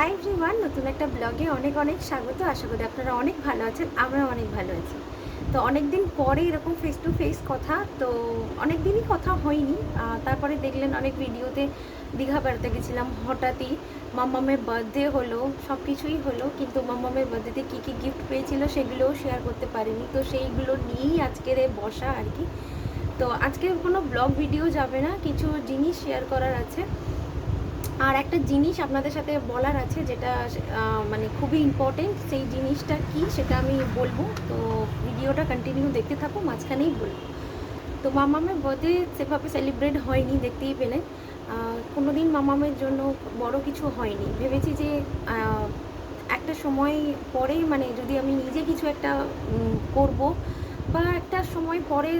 Hi everyone নতুন একটা ব্লগে অনেক অনেক স্বাগত। আশা করি আপনারা অনেক ভালো আছেন আমরা অনেক ভালো আছি। তো অনেক দিন পরে এরকম ফেস টু ফেস কথা, তো অনেক দিনই কথা হয়নি। তারপরে দেখলেন অনেক ভিডিওতে দীঘা বেড়াতে গেছিলাম হঠাৎই। মাম্মামের বার্থডে হলো সব কিছুই হলো, কিন্তু মাম্মামের বার্থডেতে কী কী গিফট পেয়েছিল সেগুলোও শেয়ার করতে পারিনি। তো সেইগুলো নিয়েই আজকের বসা আর কি। তো আজকে কোনো ব্লগ ভিডিও যাবে না, কিছু জিনিস শেয়ার করার আছে। আর একটা জিনিস আপনাদের সাথে বলার আছে যেটা মানে খুবই ইম্পর্টেন্ট সেই জিনিসটা কি সেটা আমি বলব। তো ভিডিওটা কন্টিনিউ দেখতে থাকো মাঝখানেই বলব। তো মামামের বার্থডে সেভাবে সেলিব্রেট হয়নি, দেখতেই পেলে কোনো দিন মামামের জন্য বড় কিছু হয়নি। ভেবেছি যে একটা সময় পরে মানে যদি আমি নিজে কিছু একটা করব বা একটা সময় পরে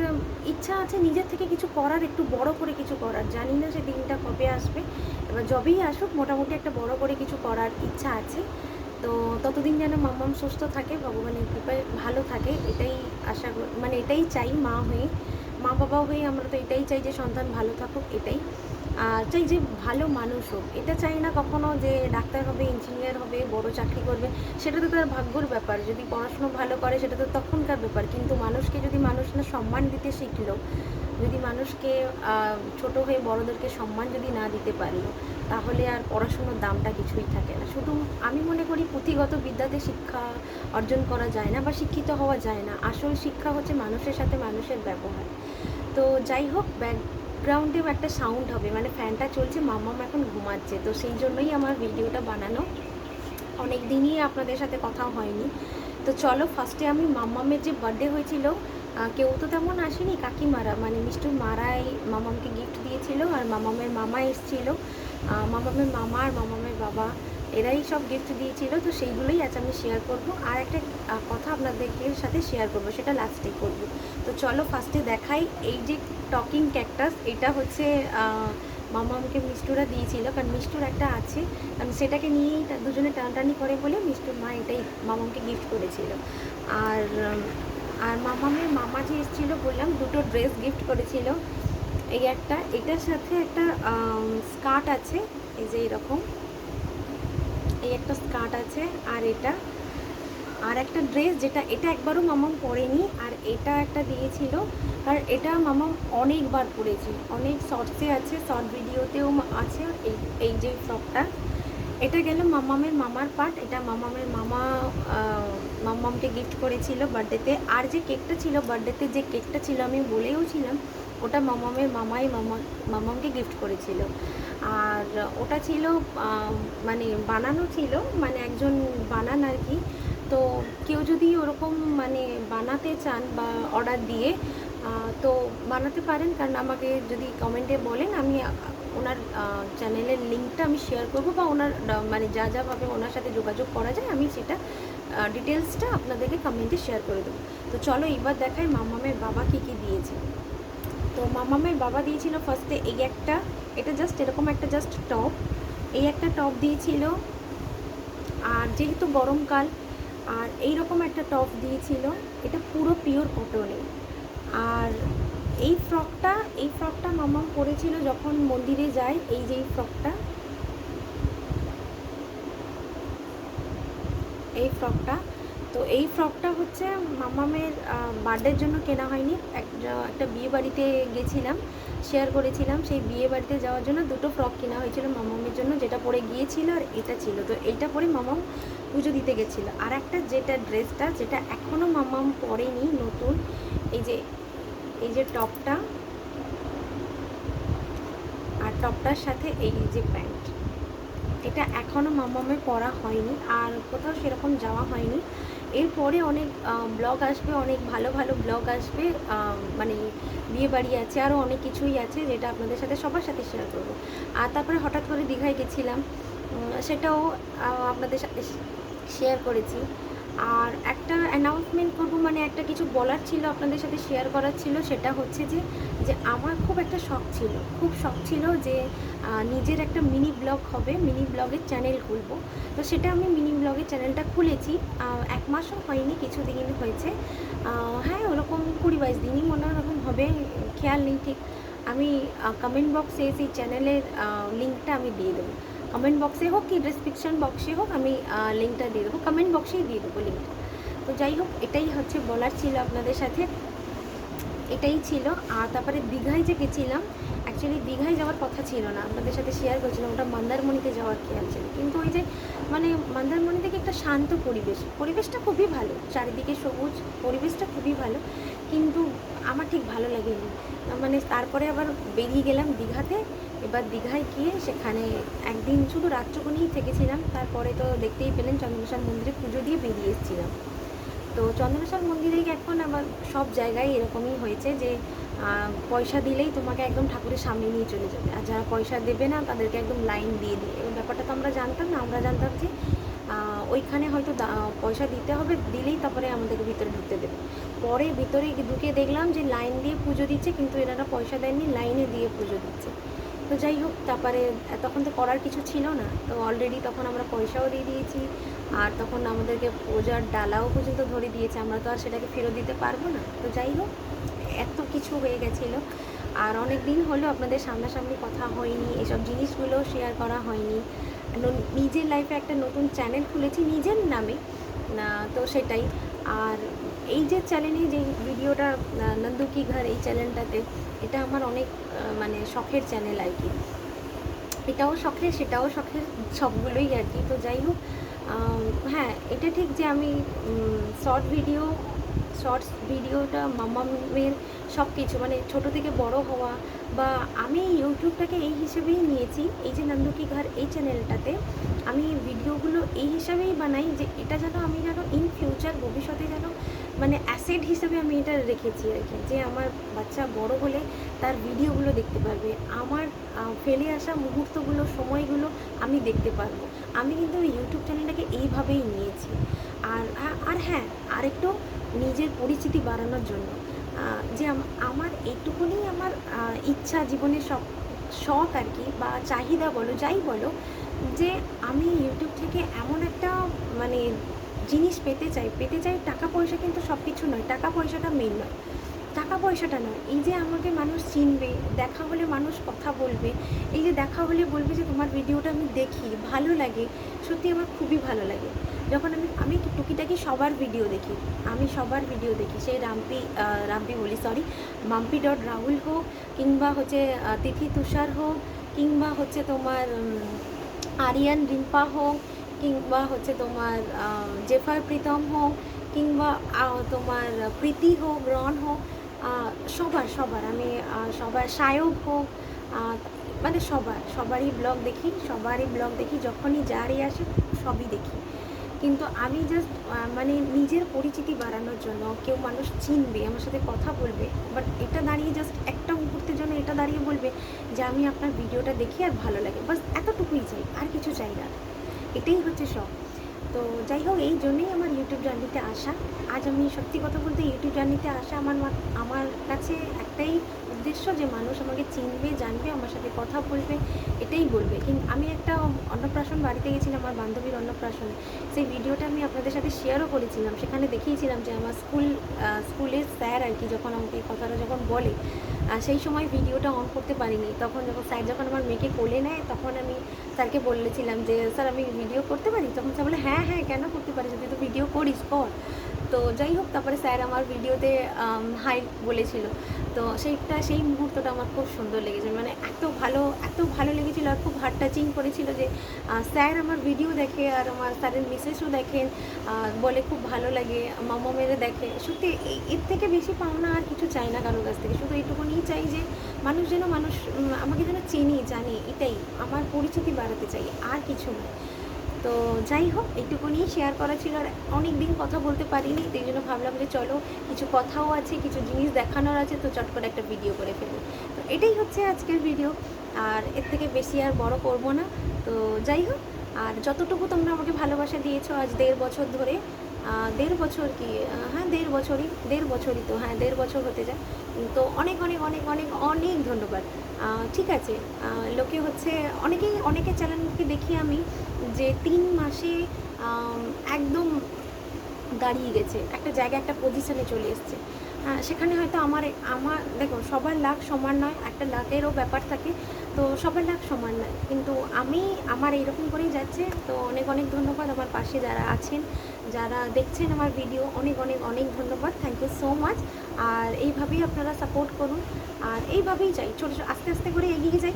ইচ্ছা আছে নিজের থেকে কিছু করার, একটু বড় করে কিছু করার। জানি না সে দিনটা কবে আসবে। এবার যবেই আসুক, মোটামুটি একটা বড় করে কিছু করার ইচ্ছা আছে। তো ততদিন যেন মাম্মাম সুস্থ থাকে, ভগবানের কৃপায় ভালো থাকে, এটাই আশা মানে এটাই চাই মা হয়ে, মা বাবা হয়ে আমরা তো এটাই চাই যে সন্তান ভালো থাকুক, এটাই। চাই যে ভালো মানুষ হোক। এটা চাই না কখনো যে ডাক্তার হবে ইঞ্জিনিয়ার হবে, বড় চাকরি করবে, সেটা তো তার ভাগ্যর ব্যাপার। যদি পড়াশুনো ভালো করে, সেটা তো তখনকার ব্যাপার। কিন্তু মানুষকে যদি মানুষ না সম্মান দিতে শিখলো, যদি মানুষকে ছোট হয়ে বড়দেরকে সম্মান যদি না দিতে পারল, তাহলে আর পড়াশুনোর দামটা কিছুই থাকে না। শুধু আমি মনে করি পুঁথিগত বিদ্যাতে শিক্ষা অর্জন করা যায় না বা শিক্ষিত হওয়া যায় না। আসল শিক্ষা হচ্ছে মানুষের সাথে মানুষের ব্যবহার। তো যাই হোক ব্যাকগ্রাউন্ডেও একটা সাউন্ড হবে। মানে ফ্যানটা চলছে মাম্মাম এখন ঘুমাচ্ছে। তো সেই জন্যই আমার ভিডিওটা বানানো। অনেক দিনই আপনাদের সাথে কথা হয়নি। তো চলো ফার্স্টে আমি মাম্মামের যে বার্থডে হয়েছিল কেউ তো তেমন আসেনি, কাকিমারা। মানে মিষ্টুর মারাই মামামকে গিফট দিয়েছিল, আর মামামের মামা এসছিল। মামামের মামা আর মামামের বাবা। এরাই সব গিফট দিয়েছিল তো সেইগুলোই আজ আমি শেয়ার করব। আর একটা কথা আপনাদের সাথে শেয়ার করব সেটা লাস্টে করব। তো চলো ফার্স্টে দেখাই এই যে টকিং ক্যাকটাস এটা হচ্ছে আহ, মামামকে মিষ্টুরা দিয়েছিল কারণ মিষ্টুর একটা আছে কারণ সেটাকে নিয়েই তা- দুজনে টানটানি করে বলে মিষ্টুর মা এটাই মামামকে গিফট করেছিল। আর আর মামামের মামা যে এসেছিল বললাম দুটো ড্রেস গিফট করেছিল। এই একটা এটার সাথে একটা স্কার্ট আছে এই যে এরকম। এই একটা স্কার্ট আছে আর এটা। আর একটা ড্রেস যেটা, এটা একবারও মামাম পরেনি আর এটা একটা দিয়েছিল। আর এটা মামাম অনেকবার পরেছি। অনেক শর্টসে আছে শর্ট ভিডিওতেও আছে, এই এই যে ফ্রকটা এটা গেল মামামের মামার পার্ট এটা মামামের মামা মামামকে গিফট করেছিল বার্থডেতে আর যে কেকটা ছিল বার্থডেতে যে কেকটা ছিল, আমি বলেও ছিলাম, ওটা মামামের মামাই মামা, মামামকে গিফট করেছিল। আর ওটা ছিল মানে বানানো ছিল মানে একজন বানান আর কি। তো কেউ যদি ওরকম মানে বানাতে চান বা অর্ডার দিয়ে তো বানাতে পারেন। কারণ আমাকে যদি কমেন্টে বলেন, আমি ওনার চ্যানেলের লিঙ্কটা আমি শেয়ার করব বা ওনার মানে যা যাভাবে ওনার সাথে যোগাযোগ করা যায়, আমি সেটা ডিটেলসটা আপনাদেরকে কমেন্টে শেয়ার করে দেবো। তো চলো এবার দেখাই মামামের বাবা কী কী দিয়েছে। তো মামামের বাবা দিয়েছিল ফার্স্টে এই একটা, এটা জাস্ট এরকম একটা জাস্ট টপ এই একটা টপ দিয়েছিল, আর যেহেতু গরমকাল, আর এই রকম একটা টপ দিয়েছিল, এটা পুরো পিওর কটনের আর এই ফ্রকটা এই ফ্রকটা মামাম পরেছিল যখন মন্দিরে যায়, এই যে এই ফ্রকটা। এই ফ্রকটা। তো এই ফ্রকটা হচ্ছে মামামের বার্থডের জন্য কেনা হয়নি। এক- একটা বিয়ে বাড়িতে গেছিলাম শেয়ার করেছিলাম। সেই বিয়ে বাড়িতে যাওয়ার জন্য দুটো ফ্রক কেনা হয়েছিল মামামের জন্য, যেটা পরে গিয়েছিল আর এটা ছিল। তো এইটা পরে মামাম পুজো দিতে গেছিল। আর একটা যেটা ড্রেসটা যেটা এখনও মামাম পরেনি নতুন, এই যে এই যে টপটা, আর টপটার সাথে এই যে প্যান্ট। এটা এখনও মামামে পরা হয়নি, আর কোথাও সেরকম যাওয়া হয়নি। এরপরে অনেক ব্লগ আসবে, অনেক ভালো ভালো ব্লগ আসবে মানে বিয়ে বাড়ি আছে আরও অনেক কিছুই আছে যেটা আপনাদের সাথে, সবার সাথে শেয়ার করব। আর তারপরে হঠাৎ করে দীঘায় গেছিলাম সেটাও আপনাদের সাথে শেয়ার করেছি। আর একটা অ্যানাউন্সমেন্ট করব মানে একটা কিছু বলার ছিল, আপনাদের সাথে শেয়ার করার ছিল, সেটা হচ্ছে যে যে আমার খুব একটা শখ ছিল, খুব শখ ছিল যে নিজের একটা মিনি ব্লগ হবে মিনি ব্লগের চ্যানেল খুলবো। তো সেটা আমি মিনি ব্লগের চ্যানেলটা খুলেছি এক মাসও হয়নি কিছু দিন হয়েছে হ্যাঁ ওরকম কুড়ি বাইশ দিনই মনে ওরকম হবে, খেয়াল নেই ঠিক। আমি কমেন্ট বক্সে সেই চ্যানেলের লিঙ্কটা আমি দিয়ে দেবো। কমেন্ট বক্সে হোক কি ডিসক্রিপশন বক্সে হোক, আমি লিঙ্কটা দিয়ে দেবো। কমেন্ট বক্সেই দিয়ে দেবো লিঙ্কটা তো যাই হোক, এটাই হচ্ছে বলার ছিল আপনাদের সাথে। এটাই ছিল। আর তারপরে দীঘায় যে গেছিলাম অ্যাকচুয়ালি দীঘায় যাওয়ার কথা ছিল না। আপনাদের সাথে শেয়ার করছিলাম, ওটা মন্দারমণিতে যাওয়ার খেয়াল ছিল কিন্তু ওই যে মানে মন্দারমণি থেকে একটা শান্ত পরিবেশ। পরিবেশটা খুবই ভালো। চারিদিকে সবুজ, পরিবেশটা খুবই ভালো। কিন্তু আমার ঠিক ভালো লাগেনি। মানে তারপরে আবার বেরিয়ে গেলাম দীঘাতে। এবার দীঘায় গিয়ে সেখানে একদিন শুধু রাত্রকূনেই থেকেছিলাম। তারপরে তো দেখতেই পেলেন চন্দ্রপ্রসাদ মন্দিরে পুজো দিয়ে বেরিয়ে এসেছিলাম। তো চন্দ্রপ্রসাদ মন্দিরে এখন আবার সব জায়গায় এরকমই হয়েছে যে পয়সা দিলেই তোমাকে একদম ঠাকুরের সামনে নিয়ে চলে যাবে। আর যারা পয়সা দেবে না, তাদেরকে একদম লাইন দিয়ে দিয়ে এবং ব্যাপারটা তো আমরা জানতাম না। আমরা জানতাম যে ওইখানে হয়তো পয়সা দিতে হবে, দিলেই তারপরে আমাদেরকে ভিতরে ঢুকতে দেবে। পরে ভিতরে ঢুকে দেখলাম যে লাইন দিয়ে পুজো দিচ্ছে, কিন্তু এনারা পয়সা দেননি, লাইনে দিয়ে পুজো দিচ্ছে। তো যাই হোক, তারপরে তখন তো করার কিছু ছিল না। তো অলরেডি তখন আমরা পয়সাও দিয়ে দিয়েছি, আর তখন আমাদেরকে পূজার ডালাও পর্যন্ত ধরে দিয়েছে। আমরা তো আর সেটাকে ফেরত দিতে পারব না। তো যাই হোক, এত কিছু হয়ে গেছিল। আর অনেক দিন হলো আপনাদের সামনাসামনি কথা হয়নি, এসব জিনিসগুলো শেয়ার করা হয়নি। নিজের লাইফে একটা নতুন চ্যানেল খুলেছি, নিজের নামে। তো সেটাই। আর এই যে চ্যানেলে যে ভিডিওটা নন্দু কি ঘর, এই চ্যানেলটাতে এটা আমার অনেক মানে শখের চ্যানেল আর কি। এটাও শখের সেটাও শখের সবগুলোই আর কি। তো যাই হোক হ্যাঁ এটা ঠিক যে আমি শর্ট ভিডিও শর্টস, ভিডিওটা মামামের সব কিছু মানে ছোট থেকে বড় হওয়া বা আমি ইউটিউবটাকে এই হিসেবেই নিয়েছি, এই যে নন্দুকি ঘর, এই চ্যানেলটাতে। আমি ভিডিওগুলো এই হিসাবেই বানাই যে এটা যেন আমি যেন ইন ফিউচার ভবিষ্যতে যেন মানে অ্যাসেট হিসেবে আমি এটা রেখেছি আর কি। যে আমার বাচ্চা বড় হলে তার ভিডিওগুলো দেখতে পারবে। আমার ফেলে আসা মুহূর্তগুলো, সময়গুলো আমি দেখতে পারব। আমি কিন্তু ইউটিউব চ্যানেলটাকে এইভাবেই নিয়েছি। আর আর হ্যাঁ আরেকটু নিজের পরিচিতি বাড়ানোর জন্য। যে আমার এইটুকুনি আমার ইচ্ছা, জীবনের সব, শখ আর কি বা চাহিদা বলো, যাই বলো, যে আমি ইউটিউব থেকে এমন একটা মানে জিনিস পেতে চাই পেতে চাই টাকা পয়সা কিন্তু সব কিছু নয়, টাকা পয়সাটা মেন নয়। টাকা পয়সাটা নয়, এই যে আমাকে মানুষ চিনবে, দেখা হলে মানুষ কথা বলবে, এই যে দেখা হলে বলবে যে তোমার ভিডিওটা আমি দেখি, ভালো লাগে, সত্যি আমার খুবই ভালো লাগে। যখন আমি আমি টুকিটাকি সবার ভিডিও দেখি, আমি সবার ভিডিও দেখি। সেই রাম্পি রাম্পি বলি সরি মাম্পি ডট রাহুল হোক, কিংবা হচ্ছে তিথি তুষার হোক, কিংবা হচ্ছে তোমার আরিয়ান রিম্পা হোক, কিংবা হচ্ছে তোমার জেফার প্রীতম হোক, কিংবা তোমার প্রীতি হোক, রন হোক সবার সবার। আমি সবার, সায়ক হোক মানে সবার, সবারই ব্লগ দেখি, সবারই ব্লগ দেখি, যখনই যারই আসে, সবই দেখি। কিন্তু আমি জাস্ট মানে নিজের পরিচিতি বাড়ানোর জন্য কেউ মানুষ চিনবে, আমার সাথে কথা বলবে বাট এটা দাঁড়িয়ে জাস্ট একটা মুহূর্তের জন্য এটা দাঁড়িয়ে বলবে যে আমি আপনার ভিডিওটা দেখি আর ভালো লাগে। বাস এতটুকুই চাই, আর কিছু চাই না। এটাই হচ্ছে সব তো যাই হোক, এই জন্যই আমার ইউটিউব জার্নিতে আসা। আজ আমি সত্যি কথা বলতে ইউটিউব জার্নিতে আসা আমার আমার কাছে একটাই উদ্দেশ্য যে মানুষ আমাকে চিনবে, জানবে, আমার সাথে কথা বলবে, এটাই বলবে। কিন্তু আমি একটা অন্নপ্রাশন বাড়িতে গেছিলাম, আমার বান্ধবীর অন্নপ্রাশনে। সেই ভিডিওটা আমি আপনাদের সাথে শেয়ারও করেছিলাম। সেখানে দেখিয়েছিলাম যে আমার স্কুল স্কুলের স্যার আর কি যখন আমাকে এই কথাটা যখন বলে সেই সময় ভিডিওটা অন করতে পারিনি। তখন যখন স্যার যখন আমার মেয়েকে কোলে নেয়, তখন আমি স্যারকে বলেছিলাম যে, স্যার, আমি ভিডিও করতে পারি? তখন স্যার বলে হ্যাঁ হ্যাঁ কেন করতে পারিস? তুই তো ভিডিও করিস, কর। তো যাই হোক, তারপরে স্যার আমার ভিডিওতে হাই বলেছিল। তো সেইটা, সেই মুহূর্তটা আমার খুব সুন্দর লেগেছিল। মানে এত ভালো এত ভালো লেগেছিল আর খুব হার্ট টাচিং করেছিল যে স্যার আমার ভিডিও দেখে আর আমার স্যারের মিসেসও দেখেন বলে খুব ভালো লাগে, মামা মেরে দেখে। সত্যি এর থেকে বেশি পাওনা আর কিছু চাই না কারোর কাছ থেকে। শুধু এইটুকুনি চাই যে, মানুষ যেন মানুষ আমাকে যেন চিনি, জানি, এটাই। আমার পরিচিতি বাড়াতে চাই, আর কিছু না। তো যাই হোক এইটুকুনি শেয়ার করা ছিল আর অনেক দিন কথা বলতে পারিনি সেই জন্য ভাবলাম যে চলো কিছু কথাও আছে, কিছু জিনিস দেখানোর আছে, তো চট করে একটা ভিডিও করে ফেলি। তো এটাই হচ্ছে আজকের ভিডিও আর এর থেকে বেশি আর বড় করব না। তো যাই হোক, আর যতটুকু তোমরা আমাকে ভালোবাসা দিয়েছ আজ দেড় বছর ধরে দেড় বছর কি হ্যাঁ দেড় বছরই দেড় বছরই তো হ্যাঁ দেড় বছর হতে যায় তো অনেক অনেক অনেক অনেক অনেক ধন্যবাদ। ঠিক আছে লোকে হচ্ছে, অনেকেই, অনেকের চ্যানেলকে দেখি আমি যে তিন মাসে একদম দাঁড়িয়ে গেছে। একটা জায়গায় একটা পজিশনে চলে এসছে। সেখানে হয়তো আমার আমার দেখো সবার লাখ সমান নয়, একটা লাখেরও ব্যাপার থাকে। তো সবার লাভ সমান নয়। কিন্তু আমি আমার এইরকম করেই যাচ্ছে। তো অনেক অনেক ধন্যবাদ আমার পাশে যারা আছেন, যারা দেখছেন আমার ভিডিও। অনেক অনেক অনেক ধন্যবাদ। থ্যাংক ইউ সো মাচ আর এইভাবেই আপনারা সাপোর্ট করুন। আর এইভাবেই যাই। ছোটো ছোটো, আস্তে আস্তে করে এগিয়ে যাই।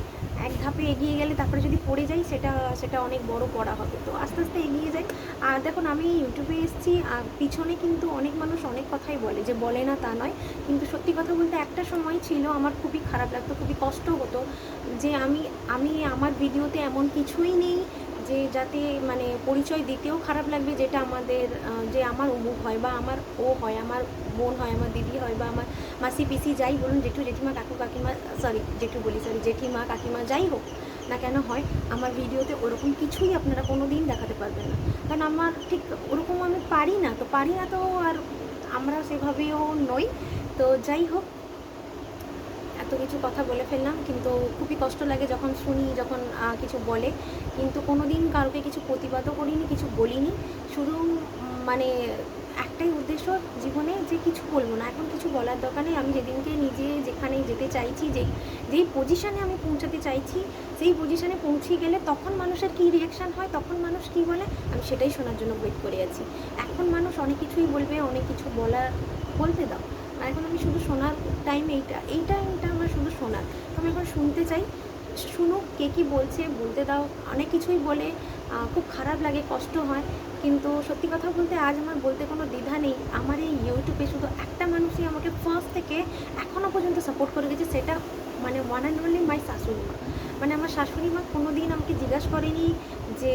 এক ধাপে এগিয়ে গেলে তারপরে যদি পড়ে যাই, সেটা সেটা অনেক বড় পড়া হবে। তো আস্তে আস্তে এগিয়ে যাই। আর দেখুন, আমি ইউটিউবে এসেছি। আর পিছনে কিন্তু অনেক মানুষ কথাই বলে যে বলে না তা নয়। কিন্তু সত্যি কথা বলতে একটা সময় ছিল, আমার খুবই খারাপ লাগতো, খুবই কষ্ট হতো যে আমি আমি আমার ভিডিওতে এমন কিছুই নেই যে যাতে মানে পরিচয় দিতেও খারাপ লাগবে, যেটা আমাদের যে আমার অমুক হয় বা আমার ও হয়, আমার বোন হয়, আমার দিদি হয় বা আমার মাসি, পিসি যাই বলুন, জেঠু, জেঠিমা, কাকু, কাকিমা সরি জেঠু বলি সরি জেঠিমা, কাকিমা যাই হোক না কেন হয়, আমার ভিডিওতে ওরকম কিছুই আপনারা কোনো দিন দেখাতে পারবেন না। কারণ আমার ঠিক ওরকম আমি পারি না, তো পারি না তো আর আমরা সেভাবেও নই। তো যাই হোক, এত কিছু কথা বলে ফেললাম, কিন্তু খুবই কষ্ট লাগে যখন শুনি, যখন কিছু বলে। কিন্তু কোনো দিন কাউকে কিছু প্রতিবাদও করিনি, কিছু বলিনি। শুধু মানে একটাই উদ্দেশ্য জীবনে যে কিছু বলব না। এখন কিছু বলার দরকার নেই। আমি যেদিনকে নিজে যেখানে যেতে চাইছি, যেই যেই পজিশানে আমি পৌঁছাতে চাইছি, সেই পজিশানে পৌঁছে গেলে তখন মানুষের কী রিয়াকশান হয়, তখন মানুষ কী বলে, আমি সেটাই শোনার জন্য ওয়েট করে আছি। এখন মানুষ অনেক কিছুই বলবে, অনেক কিছু বলার বলতে দাও। আর এখন আমি শুধু শোনার টাইম এইটা, এই টাইমটা আমার শুধু শোনার। আমি এখন শুনতে চাই, শুনুক কে কী বলছে, বলতে দাও। অনেক কিছুই বলে খুব খারাপ লাগে, কষ্ট হয়। কিন্তু সত্যি কথা বলতে আজ আমার বলতে কোনো দ্বিধা নেই। আমার এই ইউটিউবে শুধু একটা মানুষই আমাকে ফার্স্ট থেকে এখনও পর্যন্ত সাপোর্ট করে গেছে, সেটা মানে ওয়ান অ্যান্ড অনলি মাই শাশুড়ি মা। মানে আমার শাশুড়ি মা কোনো দিন আমাকে জিজ্ঞাসা করেনি যে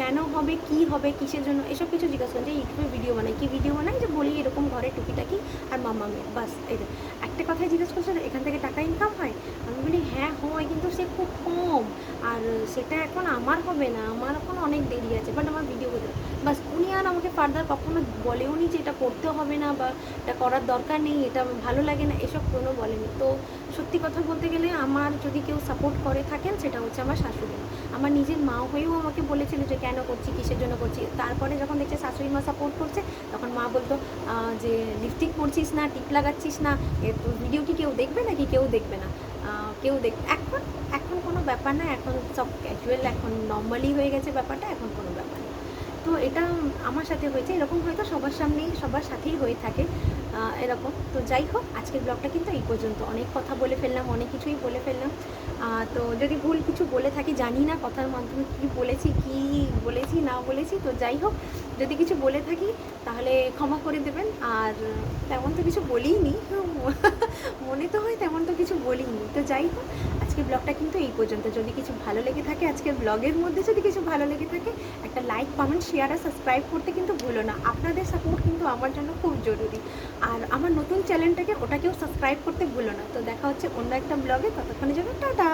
কেন হবে, কি হবে, কিসের জন্য, এসব কিছু জিজ্ঞাসা করেন। যে ইউটিউবে ভিডিও বানাই, কি ভিডিও বানাই? যে বলি এরকম ঘরে টুকিটাকি আর মামা মেয়ে, বাস, এই একটা কথাই জিজ্ঞেস করছে, এখান থেকে টাকা ইনকাম হয়? বলি হ্যাঁ হয় কিন্তু সে খুব কম। আর সেটা এখন আমার হবে না, আমার এখন অনেক দেরি আছে বাট আমার ভিডিও করতে বাস উনি আর আমাকে ফার্দার কখনো বলেও নি যে এটা করতে হবে না বা এটা করার দরকার নেই, এটা ভালো লাগে না, এসব কোনো বলেনি। তো সত্যি কথা বলতে গেলে আমার যদি কেউ সাপোর্ট করে থাকেন, সেটা হচ্ছে আমার শাশুড়ি। আমার নিজের মা হয়েও আমাকে বলেছিল যে কেন করছি, কিসের জন্য করছি। তারপরে যখন দেখছে শাশুড়ি মা সাপোর্ট করছে, তখন মা বলতো যে লিপস্টিক পরছিস না, টিপ লাগাচ্ছিস না তোর ভিডিও কি কেউ দেখবে নাকি কেউ দেখবে না? কেউ দেখ, এখন এখন কোনো ব্যাপার না, এখন সব ক্যাজুয়াল এখন নর্মালি হয়ে গেছে ব্যাপারটা, এখন কোনো ব্যাপার না। তো এটা আমার সাথে হয়েছে, এরকম হয়তো সবার সামনেই, সবার সাথেই হয়ে থাকে এরকম। তো যাই হোক, আজকের ব্লগটা কিন্তু এই পর্যন্ত। অনেক কথা বলে ফেললাম, অনেক কিছুই বলে ফেললাম। তো যদি ভুল কিছু বলে থাকি, জানি না কথার মাধ্যমে কি বলেছি কি বলেছি, না বলেছি। তো যাই হোক, যদি কিছু বলে থাকি, তাহলে ক্ষমা করে দেবেন। আর তেমন তো কিছু বলিনি। মনে তো হয় তেমন তো কিছু বলিনি। তো যাই হোক আজকের ব্লগটা কিন্তু এই পর্যন্ত। যদি কিছু ভালো লেগে থাকে আজকের ব্লগের মধ্যে যদি কিছু ভালো লেগে থাকে, একটা লাইক কমেন্ট শেয়ার আর সাবস্ক্রাইব করতে কিন্তু ভুলো না। আপনাদের সাপোর্ট কিন্তু আমার জন্য খুব জরুরি। আর আমার নতুন চ্যানেলটাকে ওটাকেও সাবস্ক্রাইব করতে ভুলো না। তো দেখা হচ্ছে অন্য একটা ব্লগে ততক্ষণের জন্য টাটা!